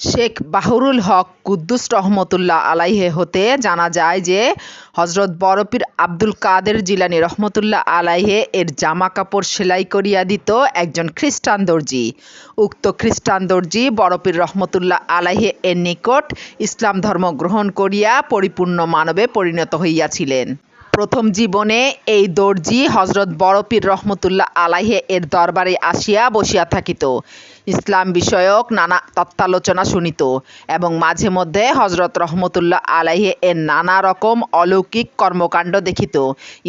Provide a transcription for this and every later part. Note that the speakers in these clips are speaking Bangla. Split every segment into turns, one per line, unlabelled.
শেখ বাহরুল হক কুদ্দুস রহমতুল্লাহ আলাইহে হতে জানা যায় যে হজরত বরপীর আব্দুল কাদের জিলানী রহমতুল্লাহ আলাইহে এর জামা কাপড় সেলাই করিয়া দিত একজন খ্রিস্টান দর্জি। উক্ত খ্রিস্টান দর্জি বরপীর রহমতুল্লাহ আলাইহে এর নিকট ইসলাম ধর্ম গ্রহণ করিয়া পরিপূর্ণ মানবে পরিণত হইয়াছিলেন। প্রথম জীবনে এই দর্জি হজরত বড়পীর রহমতুল্লাহ আলাইহে এর দরবারে আসিয়া বসিয়া থাকিত। ইসলাম বিষয়ক নানা তত্ত্বালোচনা শুনিত এবং মাঝে মধ্যে হজরত রহমতুল্লাহ আলাইহে এর নানা রকম অলৌকিক কর্মকাণ্ড দেখিত।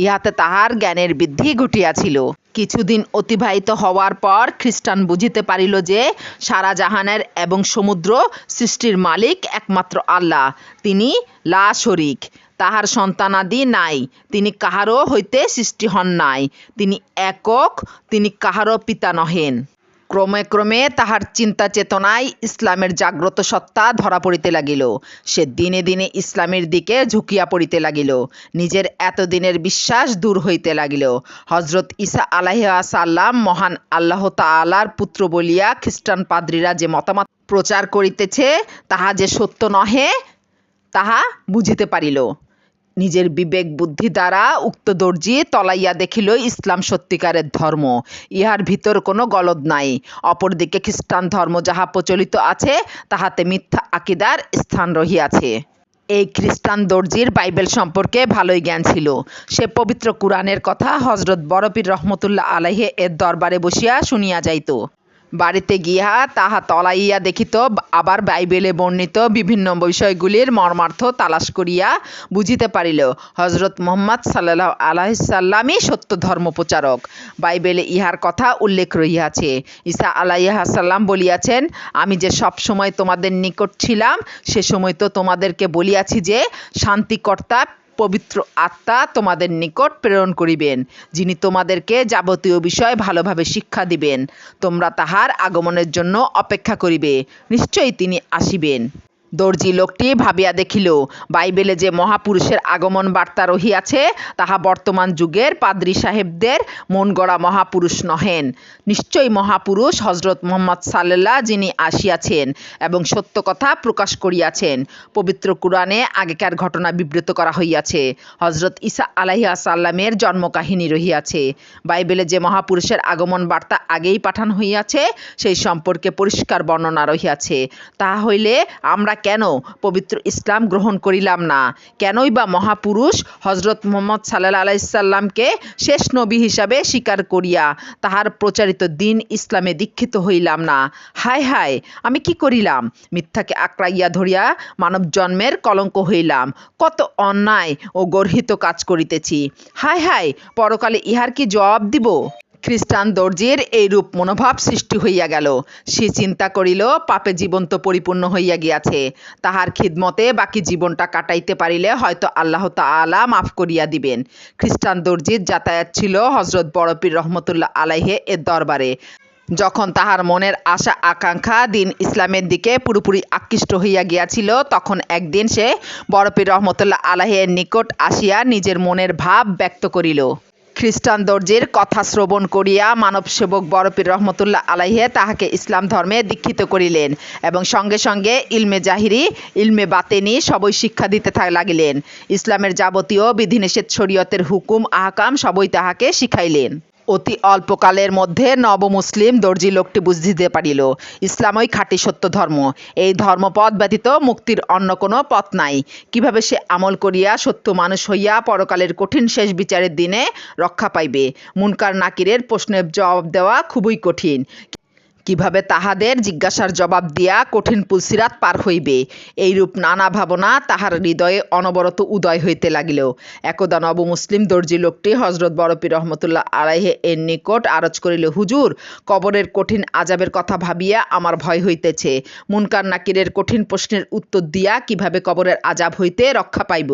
ইহাতে তাহার জ্ঞানের বৃদ্ধি ঘটিয়াছিল। কিছুদিন অতিবাহিত হওয়ার পর খ্রিস্টান বুঝিতে পারিল যে সারা জাহানের এবং সমুদ্র সৃষ্টির মালিক একমাত্র আল্লাহ, তিনি লা শরিক। তাহার সন্তানাদি নাই। তিনি কাহারও হইতে সৃষ্টি হন নাই। তিনি একক, তিনি কাহারও পিতা নহেন। ক্রমে ক্রমে তাহার চিন্তা চেতনায় ইসলামের জাগ্রত সত্তা ধরা পড়িতে লাগিল। সে দিনে দিনে ইসলামের দিকে ঝুঁকিয়া পড়িতে লাগিল। নিজের এতদিনের বিশ্বাস দূর হইতে লাগিল। হজরত ঈসা আলাইসাল্লাম মহান আল্লাহ তাআলার পুত্র বলিয়া খ্রিস্টান পাদ্রীরা যে মতামত প্রচার করিতেছে, তাহা যে সত্য নহে, তাহা বুঝিতে পারিল। নিজের বিবেক বুদ্ধি দ্বারা উক্ত দর্জি তলাইয়া দেখিল ইসলাম সত্যিকারের ধর্ম। ইহার ভিতর কোনো গলদ নাই। অপরদিকে খ্রিস্টান ধর্ম যাহা প্রচলিত আছে, তাহাতে মিথ্যা আকিদার স্থান রহিয়াছে। এই খ্রিস্টান দর্জির বাইবেল সম্পর্কে ভালোই জ্ঞান ছিল। সে পবিত্র কুরআনের কথা হজরত বরপীর রহমতুল্লাহ আলাইহে এর দরবারে বসিয়া শুনিয়া যাইত। বাড়িতে গিয়া তাহা তলাইয়া দেখিত, আবার বাইবেলে বর্ণিত বিভিন্ন বিষয়গুলির মর্মার্থ তালাশ করিয়া বুঝিতে পারিল। হজরত মোহাম্মদ সাল্লাহ আলাইসাল্লামই সত্য ধর্ম প্রচারক বাইবেলে ইহার কথা উল্লেখ রহিয়াছে। ঈসা আলাইহাসাল্লাম বলিয়াছেন, আমি যে সব সময় তোমাদের নিকট ছিলাম, সে সময় তো তোমাদেরকে বলিয়াছি যে, শান্তিকর্তা পবিত্র আত্মা তোমাদের নিকট প্রেরণ করিবেন, যিনি তোমাদেরকে যাবতীয় বিষয় ভালোভাবে শিক্ষা দিবেন। তোমরা তাহার আগমনের জন্য অপেক্ষা করিবে, নিশ্চয়ই তিনি আসিবেন। দর্জি লোকটি ভাবিয়া দেখিল, বাইবেলে যে মহাপুরুষের আগমন বার্তা রহিয়াছে, তাহা বর্তমান যুগের পাদ্রী সাহেবদের মন গড়া মহাপুরুষ নহেন। নিশ্চয়ই মহাপুরুষ হজরত মোহাম্মদ সাল্লাহ যিনি আসিয়াছেন এবং সত্য কথা প্রকাশ করিয়াছেন। পবিত্র কুরআনে আগেকার ঘটনা বিবৃত করা হইয়াছে, হজরত ঈসা আলাহিয়া সাল্লামের জন্মকাহিনী রহিয়াছে। বাইবেলে যে মহাপুরুষের আগমন বার্তা আগেই পাঠান হইয়াছে, সেই সম্পর্কে পরিষ্কার বর্ণনা রহিয়াছে। তাহা হইলে আমরা কেন পবিত্র ইসলাম গ্রহণ করিলাম না? কেনই বা মহাপুরুষ হজরত মোহাম্মদ সাল্লাহ আলাইসাল্লামকে শেষ নবী হিসাবে স্বীকার করিয়া তাহার প্রচারিত দিন ইসলামে দীক্ষিত হইলাম না। হায় হায়, আমি কি করিলাম? মিথ্যাকে আঁকড়াইয়া ধরিয়া মানব জন্মের কলঙ্ক হইলাম। কত অন্যায় ও গর্হিত কাজ করিতেছি। হায় হায়, পরকালে ইহার কি জবাব দিব? খ্রিস্টান দর্জির এইরূপ মনোভাব সৃষ্টি হইয়া গেল। সে চিন্তা করিল, পাপে জীবন তো পরিপূর্ণ হইয়া গিয়াছে। তাহার খিদমতে বাকি জীবনটা কাটাইতে পারিলে হয়তো আল্লাহ তাআলা মাফ করিয়া দিবেন। খ্রিস্টান দর্জির যাতায়াত ছিল হজরত বড়পীর রহমতুল্লাহ আলাইহে এর দরবারে। যখন তাহার মনের আশা আকাঙ্ক্ষা দিন ইসলামের দিকে পুরোপুরি আকৃষ্ট হইয়া গিয়াছিল, তখন একদিন সে বড়পীর রহমতুল্লাহ আলাহের নিকট আসিয়া নিজের মনের ভাব ব্যক্ত করিল। খ্রিস্টান দর্জির কথা শ্রবণ করিয়া মানবসেবক সেবক বরপীর রহমতুল্লাহ আলাইহে তাহাকে ইসলাম ধর্মে দীক্ষিত করিলেন এবং সঙ্গে সঙ্গে ইলমে জাহিরি, ইলমে বাতেনি সবই শিক্ষা দিতে লাগিলেন। ইসলামের যাবতীয় বিধিনিষেধ শরীয়তের হুকুম, আহকাম সবই তাহাকে শিখাইলেন। অতি অল্পকালের মধ্যে নবমুসলিম দর্জি লোকটি বুঝিতে পারিল, ইসলামই খাঁটি সত্য ধর্ম। এই ধর্মপথ ব্যতীত মুক্তির অন্য কোনো পথ নাই। কীভাবে সে আমল করিয়া সত্য মানুষ হইয়া পরকালের কঠিন শেষ বিচারের দিনে রক্ষা পাইবে? মুনকার নাকিরের প্রশ্নের জবাব দেওয়া খুবই কঠিন। কীভাবে তাহাদের জিজ্ঞাসার জবাব দিয়া কঠিন পুলসিরাত পার হইবে? এইরূপ নানা ভাবনা তাহার হৃদয়ে অনবরত উদয় হইতে লাগিল। একদা নব মুসলিম দর্জি লোকটি হজরত বরপীর রহমতুল্লাহ আলাইহে এর নিকট আরজ করিল, হুজুর, কবরের কঠিন আজাবের কথা ভাবিয়া আমার ভয় হইতেছে। মুনকার নাকিরের কঠিন প্রশ্নের উত্তর দিয়া কীভাবে কবরের আজাব হইতে রক্ষা পাইব?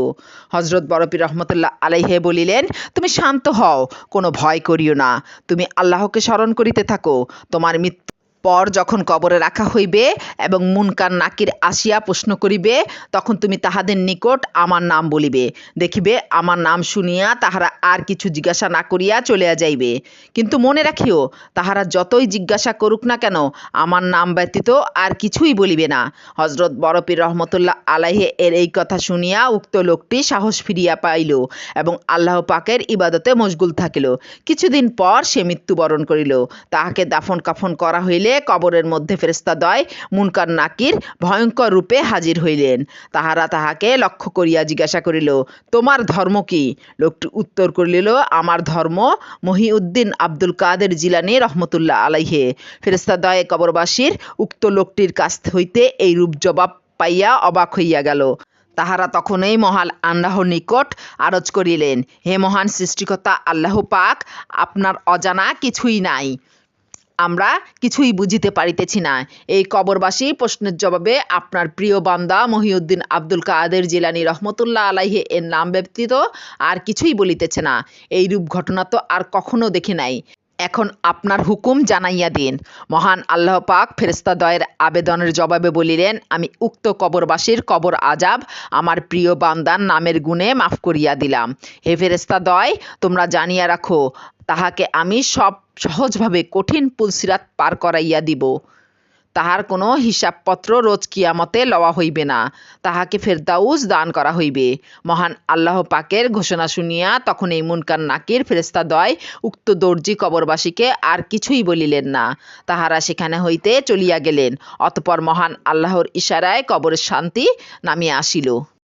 হজরত বরপীর রহমতুল্লাহ আলাইহে বলিলেন, তুমি শান্ত হও, কোনো ভয় করিও না। তুমি আল্লাহকে স্মরণ করিতে থাকো। তোমার মৃত্যু পর যখন কবরে রাখা হইবে এবং মুনকার নাকির আসিয়া প্রশ্ন করিবে, তখন তুমি তাহাদের নিকট আমার নাম বলিবে। দেখিবে, আমার নাম শুনিয়া তাহারা আর কিছু জিজ্ঞাসা না করিয়া চলিয়া যাইবে। কিন্তু মনে রাখিও, তাহারা যতই জিজ্ঞাসা করুক না কেন, আমার নাম ব্যতীত আর কিছুই বলিবে না। হজরত বরপীর রহমতুল্লাহ আলাইহে এর এই কথা শুনিয়া উক্ত লোকটি সাহস ফিরিয়া পাইল এবং আল্লাহ পাকের ইবাদতে মশগুল থাকিল। কিছুদিন পর সে মৃত্যুবরণ করিল। তাহাকে দাফন কাফন করা হইলে কবরের মধ্যে ফেরেস্তাদ্বয় মুনকার নাকির ভয়ঙ্কর রূপে হাজির হইলেন। তাহারা তাহাকে লক্ষ্য করিয়া জিজ্ঞাসা করিল, তোমার ধর্ম কি? লোকটি উত্তর করিল, আমার ধর্ম মহিউদ্দিন আব্দুল কাদের জিলানি রহমতুল্লাহ আলাইহে। ফেরেস্তাদ্বয় কবরবাসীর উক্ত লোকটির কাছ হইতে এই রূপ জবাব পাইয়া অবাক হইয়া গেল। তাহারা তখনই মহাল আল্লাহর নিকট আরজ করিলেন, হে মহান সৃষ্টিকর্তা, আল্লাহ পাক আপনার অজানা কিছুই নাই। আমরা কিছুই বুঝিতে পারিতেছি না। এই কবরবাসী প্রশ্নের জবাবে আপনার প্রিয় বান্দা মহিউদ্দিন আব্দুল কাদের জিলানি রহমতুল্লাহ আলাইহে এর নাম ব্যতীত আর কিছুই বলিতেছে না। এইরূপ ঘটনা তো আর কখনো দেখি নাই। এখন আপনার হুকুম জানাইয়া দিন। মহান আল্লাহ পাক ফেরেস্তাদয়ের আবেদনের জবাবে বলিলেন, আমি উক্ত কবরবাসীর কবর আজাব আমার প্রিয় বান্দার নামের গুণে মাফ করিয়া দিলাম। হে ফেরেস্তাদয় তোমরা জানিয়া রাখো, তাহাকে আমি সব সহজভাবে কঠিন পুলসিরাত পার করাইয়া দিব। তাহার কোনো হিসাবপত্র রোজ কিয়ামতে লওয়া হইবে না। তাহাকে ফেরদাউস দান করা হইবে। মহান আল্লাহ পাকের ঘোষণা শুনিয়া তখন এই মুনকার নাকির ফেরেস্তাদ্বয় উক্ত দর্জি কবরবাসীকে আর কিছুই বলিলেন না। তাহারা সেখানে হইতে চলিয়া গেলেন। অতপর মহান আল্লাহর ইশারায় কবরের শান্তি নামিয়া আসিল।